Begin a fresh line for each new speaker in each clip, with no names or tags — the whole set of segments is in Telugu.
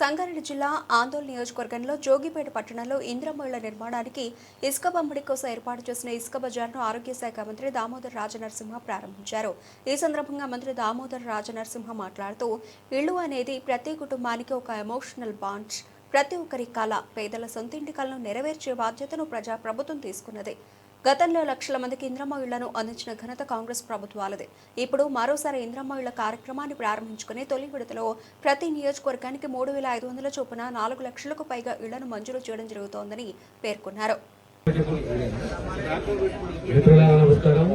సంగారెడ్డి జిల్లా ఆందోళన నియోజకవర్గంలో జోగిపేట పట్టణంలో ఇంద్రమహిళ నిర్మాణానికి ఇసుక పంపిణీ కోసం ఏర్పాటు చేసిన ఇసుక బజార్ను ఆరోగ్య శాఖ మంత్రి దామోదర్ రాజనరసింహ ప్రారంభించారు. ఈ సందర్భంగా మంత్రి దామోదర్ రాజనరసింహ మాట్లాడుతూ ఇల్లు అనేది ప్రతి కుటుంబానికి ఒక ఎమోషనల్ బాండ్ ప్రతి ఒక్కరి కళ పేదల సొంతింటి కలను నెరవేర్చే బాధ్యతను ప్రజా ప్రభుత్వం తీసుకున్నది. గతంలో లక్షల మందికి ఇంద్రమ్మ ఇళ్ళను అందించిన ఘనత కాంగ్రెస్ ప్రభుత్వాలదే. ఇప్పుడు మరోసారి ఇంద్రమ్మ ఇళ్ళ కార్యక్రమాన్ని ప్రారంభించుకుని తొలి విడతలో ప్రతి నియోజకవర్గానికి మూడు వేల ఐదు వందల చొప్పున నాలుగు లక్షలకు పైగా ఇళ్ళను మంజూరు చేయడం జరుగుతోందని పేర్కొన్నారు.
నమస్కారం.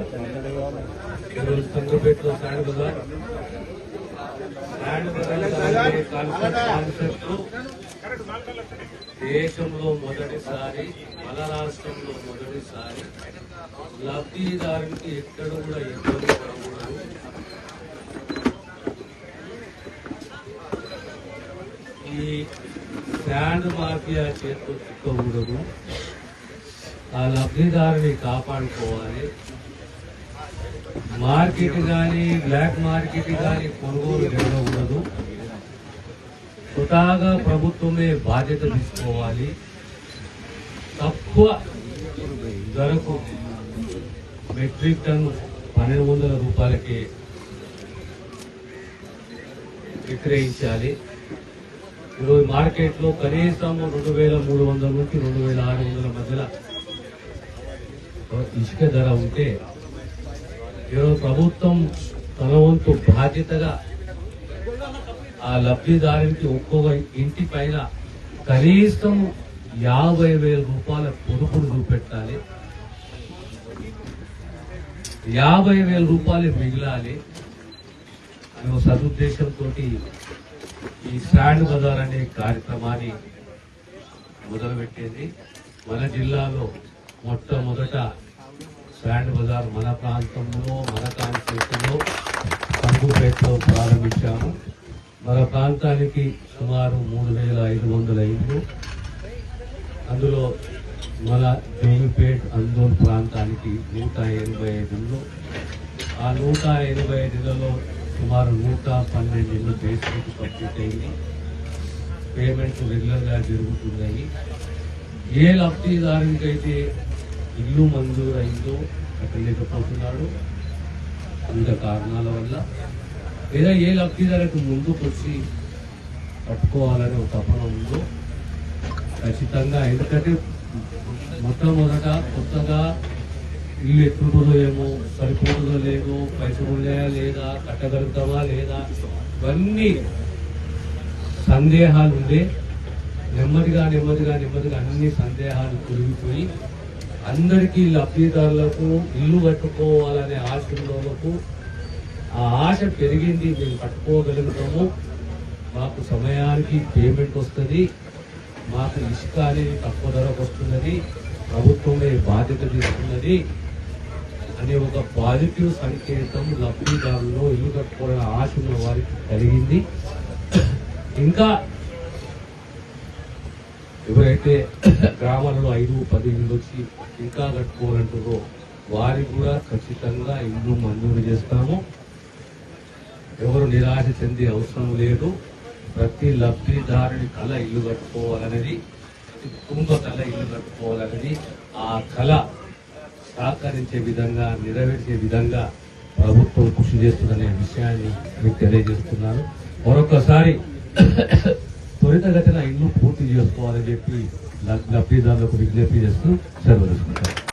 దేశంలో మొదటిసారి మన రాష్ట్రంలో మొదటిసారి లబ్ధిదారునికి ఎక్కడ కూడా ఇబ్బంది పడకూడదు. ఈ శాండ్ మాఫియా చేతితో చిక్కకూడదు ఆ లబ్ధిదారుని కాపాడుకోవాలి. మార్కెట్ కానీ బ్లాక్ మార్కెట్ కానీ కొనుగోలు జరగకూడదు. స్వతహాగా ప్రభుత్వమే బాధ్యత తీసుకోవాలి. తక్కువ ధరకు మెట్రిక్ టన్ పన్నెండు వందల రూపాయలకి విక్రయించాలి. ఈరోజు మార్కెట్లో కనీసం రెండు వేల మూడు వందల నుంచి రెండు వేల ఆరు వందల మధ్యలో ఇసుక ధర ఉంటే ఈరోజు ప్రభుత్వం తన వంతు బాధ్యతగా ఆ లబ్ధిదారునికి ఒక్కొక్క ఇంటి పైన కనీసం యాభై వేల రూపాయల పొదుపును చూపెట్టాలి. యాభై వేల రూపాయలు మిగిలాలి. అనే సదుద్దేశంతో ఈ స్టాండ్ బజార్ అనే కార్యక్రమాన్ని మొదలుపెట్టింది. మన జిల్లాలో మొట్టమొదట స్టాండ్ బజార్ మన ప్రాంతంలో మన కాన్స్టిట్యూషన్లో తంగుపేటలో ప్రారంభించాము. మన ప్రాంతానికి సుమారు మూడు వేల ఐదు వందల ఇళ్ళు. అందులో మన జోగిపేట్ అందోల్ ప్రాంతానికి నూట ఎనభై ఐదు ఇళ్ళు. ఆ నూట ఎనభై ఐదులలో సుమారు నూట పన్నెండు ఇళ్ళు బేస్మెంట్ కంప్లీట్ అయింది పేమెంట్ రెగ్యులర్గా జరుగుతున్నాయి. ఏ లబ్ధిదారునికైతే ఇల్లు మంజూరు అయిందో కట్టలేకపోతున్నాడు వివిధ కారణాల వల్ల లేదా ఏ లబ్ధిదారులకు ముందుకు వచ్చి పట్టుకోవాలనే ఒక తపన ఉందో ఖచ్చితంగా. ఎందుకంటే మొట్టమొదట కొత్తగా ఇల్లు ఎత్తుంటుందో ఏమో సరిపోతుందో లేదో పైసలు ఉన్నాయా లేదా కట్టగలుగుతామా లేదా ఇవన్నీ సందేహాలు ఉండే నెమ్మదిగా నెమ్మదిగా నెమ్మదిగా అన్ని సందేహాలు తొలగిపోయి అందరికీ లబ్ధిదారులకు ఇల్లు కట్టుకోవాలనే ఆశ ఆ ఆశ పెరిగింది మేము కట్టుకోగలుగుతాము మాకు సమయానికి పేమెంట్ వస్తుంది. మాకు ఇసుక అనేది తక్కువ ధరకు వస్తున్నది. ప్రభుత్వమే బాధ్యత తీసుకున్నది. అనే ఒక పాజిటివ్ సంకేతం లబ్ధిదారుల్లో ఇల్లు కట్టుకోవాలని ఆశ ఉన్న వారికి కలిగింది. ఇంకా ఎవరైతే గ్రామాలలో ఐదు పది ఇళ్ళు వచ్చి ఇంకా కట్టుకోవాలంటారో వారికి కూడా ఖచ్చితంగా ఇల్లు మంజూరు చేస్తాము. ఎవరు నిరాశ చెందే అవసరం లేదు. ప్రతి లబ్ధిదారుని కళ ఇల్లు కట్టుకోవాలనేది ప్రతి కుటుంబ కళ ఇల్లు కట్టుకోవాలనేది ఆ కళ సహకరించే విధంగా నెరవేర్చే విధంగా ప్రభుత్వం కృషి చేస్తుందనే విషయాన్ని మీకు తెలియజేస్తున్నాను. మరొకసారి త్వరితగతిన ఇల్లు పూర్తి చేసుకోవాలని చెప్పి లబ్ధిదారులకు విజ్ఞప్తి చేస్తూ సెలవు